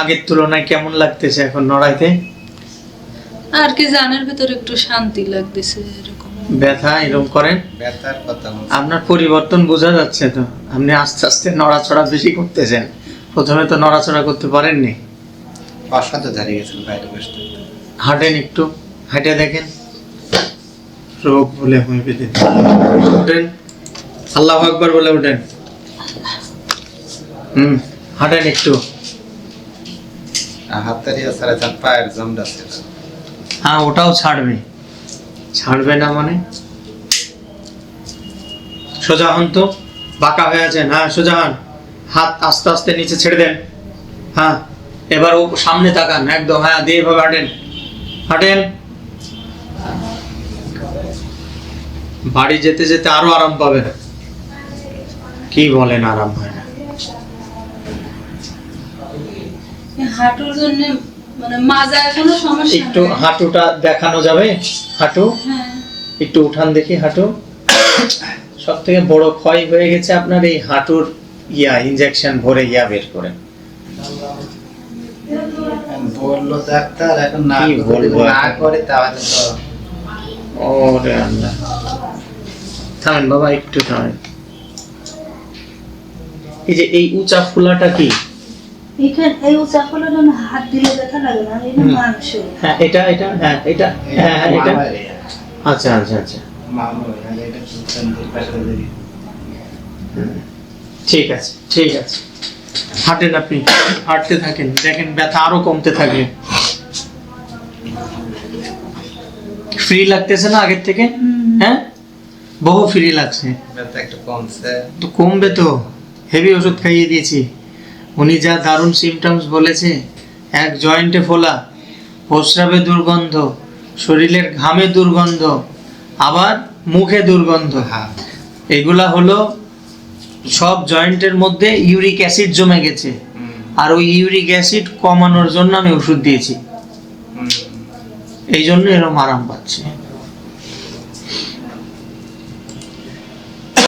আগের তুলনায় কেমন লাগতেছে এখন নড়াইতে? আর কি জানের ভিতর একটু শান্তি লাগতেছে এরকম। ব্যথা এরকম করেন? ব্যথার কথা আপনার পরিবর্তন বোঝা যাচ্ছে তো। আপনি আস্তে আস্তে নড়াচড়া বেশি করতেছেন। প্রথমে তো নড়াচড়া করতে পারেননি। অসাধ্য দাঁড়িয়ে গেছেন বাইরে বসতে। হাঁটেন একটু। হাঁটে দেখেন। রোগ বলে হোমিওপ্যাথি উঠেন। আল্লাহ আকবার বলে উঠেন। হুম হাঁটেন একটু। হাত ছাড়া যান পায়ের জমটা ছিল হ্যাঁ ওটাও ছাড়বে। ছাড়বে না মানে? সোজা হন তো বাঁকা হয়ে আছেন হ্যাঁ সোজা হন হাত আস্তে আস্তে নিচে ছেড়ে দেন। হ্যাঁ এবার ও সামনে তাকান একদম। হ্যাঁ দিয়ে এভাবে হাঁটেন। হাঁটেন। বাড়ি যেতে যেতে আরও আরাম পাবে। কি বলেন আরাম হয় হাঁটুর জন্য মানে মাজায় কোনো সমস্যা একটু হাঁটুটা দেখানো যাবে? হাঁটু? হ্যাঁ। একটু উঠান দেখি হাঁটু। সব থেকে বড় ক্ষয় হয়ে গেছে আপনার এই হাঁটুর ইয়া ইনজেকশন ভরে ইয়া বের করে। বলল ডাক্তার এখন না বলব না করে তাহলে তো ওরে আল্লাহ। থামেন বাবা একটু থামেন। এই যে এই উঁচা ফুলাটা কি? এখানে এই উঁচা ফলের হাত দিলে ব্যথা লাগে না এটা মাংস। হ্যাঁ এটা এটা হ্যাঁ এটা হ্যাঁ হ্যাঁ এটা। আচ্ছা আচ্ছা আচ্ছা। মামার এ, এটা চুলকান দুই পাশে দিবি। ঠিক আছে ঠিক আছে। হাঁটেন আপনি হাঁটতে থাকেন দেখেন ব্যথা আরও কমতে থাকবে। ফ্রি লাগতেছে না আগের থেকে? হ্যাঁ? বহু ফ্রি লাগছে। ব্যথা একটু কমছে। তো কমবে তো। হেভি ওষুধ খাইয়ে দিয়েছি। উনি যা দারুণ সিমটমস বলেছে এক জয়েন্টে ফোলা প্রস্রাবে দুর্গন্ধ শরীরের ঘামে দুর্গন্ধ আবার মুখে দুর্গন্ধ। হ্যাঁ এগুলা হলো সব জয়েন্টের মধ্যে ইউরিক অ্যাসিড জমে গেছে। আর ওই ইউরিক অ্যাসিড কমানোর জন্য আমি ওষুধ দিয়েছি। এই জন্য এরকম আরাম পাচ্ছে।